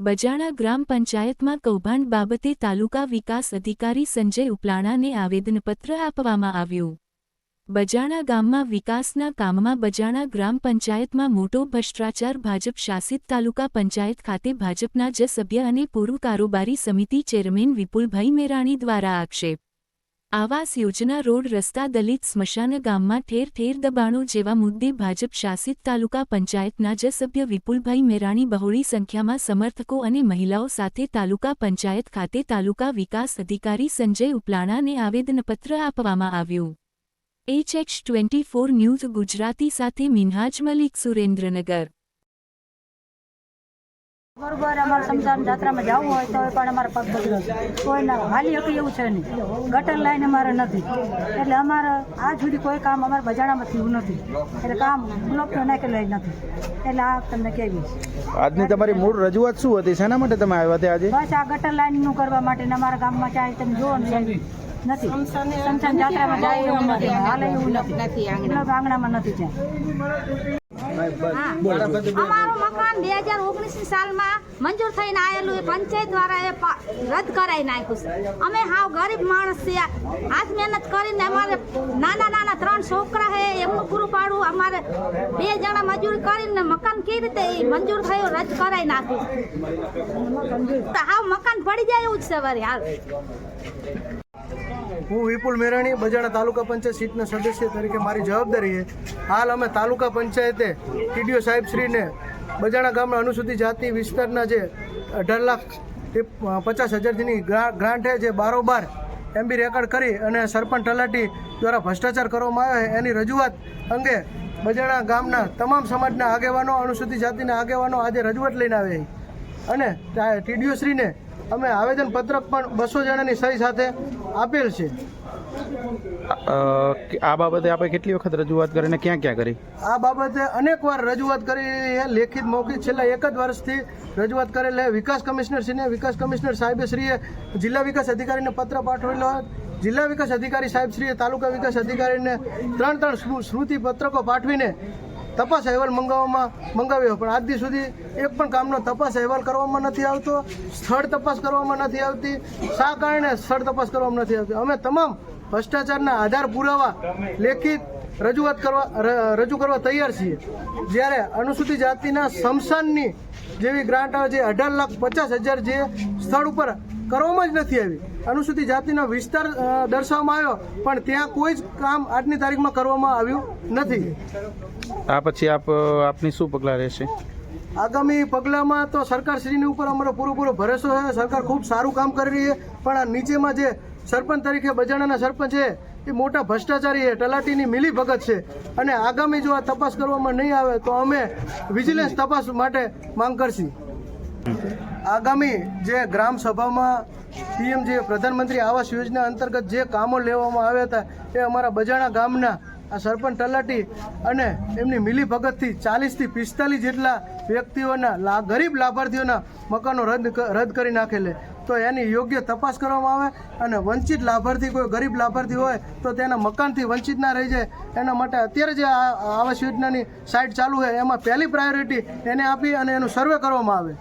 બજાણા ગ્રામ પંચાયતમાં કૌભાંડ બાબતે તાલુકા વિકાસ અધિકારી સંજય ઉપલાણાને આવેદનપત્ર આપવામાં આવ્યું. બજાણા ગામમાં વિકાસના કામમાં બજાણા ગ્રામ પંચાયતમાં મોટો ભ્રષ્ટાચાર ભાજપ શાસિત તાલુકા પંચાયત ખાતે ભાજપના જ સભ્ય અને પૂર્વ કારોબારી સમિતિ ચેરમેન વિપુલભાઈ મેરાણી દ્વારા આક્ષેપ. આવાસ યોજના રોડ રસ્તા દલિત સ્મશાન ગામમાં ઠેર ઠેર દબાણો જેવા મુદ્દે ભાજપ શાસિત તાલુકા પંચાયતના જ સભ્ય વિપુલભાઈ મેરાણી બહોળી સંખ્યામાં સમર્થકો અને મહિલાઓ સાથે તાલુકા પંચાયત ખાતે તાલુકા વિકાસ અધિકારી સંજય ઉપલાણાને આવેદનપત્ર આપવામાં આવ્યું. HH twenty four news Gujarati સાથે મિનહાજ મલિક સુરેન્દ્રનગર. બરોબર અમારે સમજાન જાત્રામાં જવું હોય તો પણ અમારે પગ બગડે કોઈના હાલી હકી એવું છે નહીં. ગટર લાઈન અમારે નથી. એટલે અમારે આજ સુધી કોઈ કામ અમારે બજાણામાં થયું નથી. એટલે કામ બ્લોક લઈ નથી. એટલે આ તમને કેવી આજની તમારી મૂળ રજૂઆત શું હતી? શેના માટે તમે આવ્યા હતા આજે? બસ આ ગટર લાઈનનું કરવા માટે અમારા ગામમાં ચાહે તમે જુઓ ને નથી. સમસાન જાત્રામાં જાય એવું નથી. હાલે એવું નથી. આંગણામાં નથી ત્યાં. અમારું મકાન બે હજાર ઓગણીસની સાલમાં મંજૂર થઈને આવેલું એ પંચાયત દ્વારા એ રદ કરાવી નાખ્યું છે. અમે હાવ ગરીબ માણસ છે હાથ મહેનત કરીને અમારે નાના નાના ત્રણ છોકરા છે. એમનું પૂરું પાડવું અમારે બે જણા મજૂરી કરીને મકાન કેવી રીતે મંજૂર થયું રદ કરાવી નાખ્યું. તો હાવ મકાન પડી જાય એવું જ છે વળી હાલ. હું વિપુલ મેરાણી, બજાણા તાલુકા પંચાયત સીટના સદસ્ય તરીકે મારી જવાબદારી છે. હાલ અમે તાલુકા પંચાયતે ટીડીઓ સાહેબશ્રીને બજાણા ગામના અનુસૂચિત જાતિ વિસ્તારના જે અઢાર લાખ પચાસ હજારથીની ગ્રા- ગ્રાન્ટ છે, જે બારોબાર એમબી રેકોર્ડ કરી અને સરપંચ તલાટી દ્વારા ભ્રષ્ટાચાર કરવામાં આવ્યો એની રજૂઆત અંગે બજાણા ગામના તમામ સમાજના આગેવાનો, અનુસૂચિત જાતિના આગેવાનો આજે રજૂઆત લઈને આવે છે. અને ટીડીઓ શ્રીને અમે આવેદનપત્ર પણ બસો જણાની સહી સાથે આપેલ છે. આ બાબતે આપણે કેટલી વખત રજૂઆત કરીને ક્યાં ક્યાં કરી? આ બાબતે અનેકવાર રજૂઆત કરી છે લેખિત મૌખિક છેલ્લા એક જ વર્ષથી રજૂઆત કરેલ છે. વિકાસ કમિશનર શ્રીને વિકાસ કમિશનર સાહેબશ્રીએ જિલ્લા વિકાસ અધિકારીને પત્ર પાઠવેલો જિલ્લા વિકાસ અધિકારી સાહેબશ્રીએ તાલુકા વિકાસ અધિકારીને ત્રણ ત્રણ સ્મૃ- સ્મૃતિ પત્રકો પાઠવીને તપાસ અહેવાલ મંગાવવામાં મંગાવ્યો પણ આજ સુધી એક પણ કામનો તપાસ અહેવાલ કરવામાં નથી આવતો, સ્થળ તપાસ કરવામાં નથી આવતી, શા કારણે સ્થળ તપાસ કરવામાં નથી આવતી? અમે તમામ ભ્રષ્ટાચારના આધાર પુરાવા લેખિત રજૂઆત કરવા રજૂ કરવા તૈયાર છીએ. જ્યારે અનુસૂચિત જાતિના સ્મશાનની જેવી ગ્રાન્ટ આવે છે, અઢાર લાખ પચાસ હજાર જે સ્થળ ઉપર કરવામાં જ નથી આવી. અનુસૂચિત જાતિનો વિસ્તાર દર્શાવવામાં આવ્યો પણ ત્યાં કોઈ જ કામ આજની તારીખમાં કરવામાં આવ્યું નથી. આ પછી આપ આપની શું પગલાં રહેશે? આગામી પગલામાં તો સરકારશ્રીની ઉપર અમારો પૂરેપૂરો ભરોસો છે. સરકાર ખૂબ સારું કામ કરી રહી છે. પણ આ નીચેમાં જે સરપંચ તરીકે બજાણાના સરપંચ છે એ મોટા ભ્રષ્ટાચારી છે તલાટીની મિલી ભગત છે. અને આગામી જો આ તપાસ કરવામાં નહીં આવે તો અમે વિજિલન્સ તપાસ માટે માંગ કરશી. આગામી જે ગ્રામ સભામાં પીએમ જે પ્રધાનમંત્રી આવાસ યોજના અંતર્ગત જે કામો લેવામાં આવ્યા હતા, એ અમારા બજાણા ગામના આ સરપંચ તલાટી અને એમની મિલી ભગતથી ચાલીસથી પિસ્તાલીસ જેટલા વ્યક્તિઓના લા, ગરીબ લાભાર્થીઓના મકાનો રદ રદ કરી નાખેલે. તો એની યોગ્ય તપાસ કરવામાં આવે અને વંચિત લાભાર્થી કોઈ ગરીબ લાભાર્થી હોય, તો તેના મકાનથી વંચિત ના રહી જાય. એના માટે અત્યારે જે આવાસ યોજનાની સાઇટ ચાલુ છે એમાં પહેલી પ્રાયોરિટી એને આપી અને એનું સર્વે કરવામાં આવે.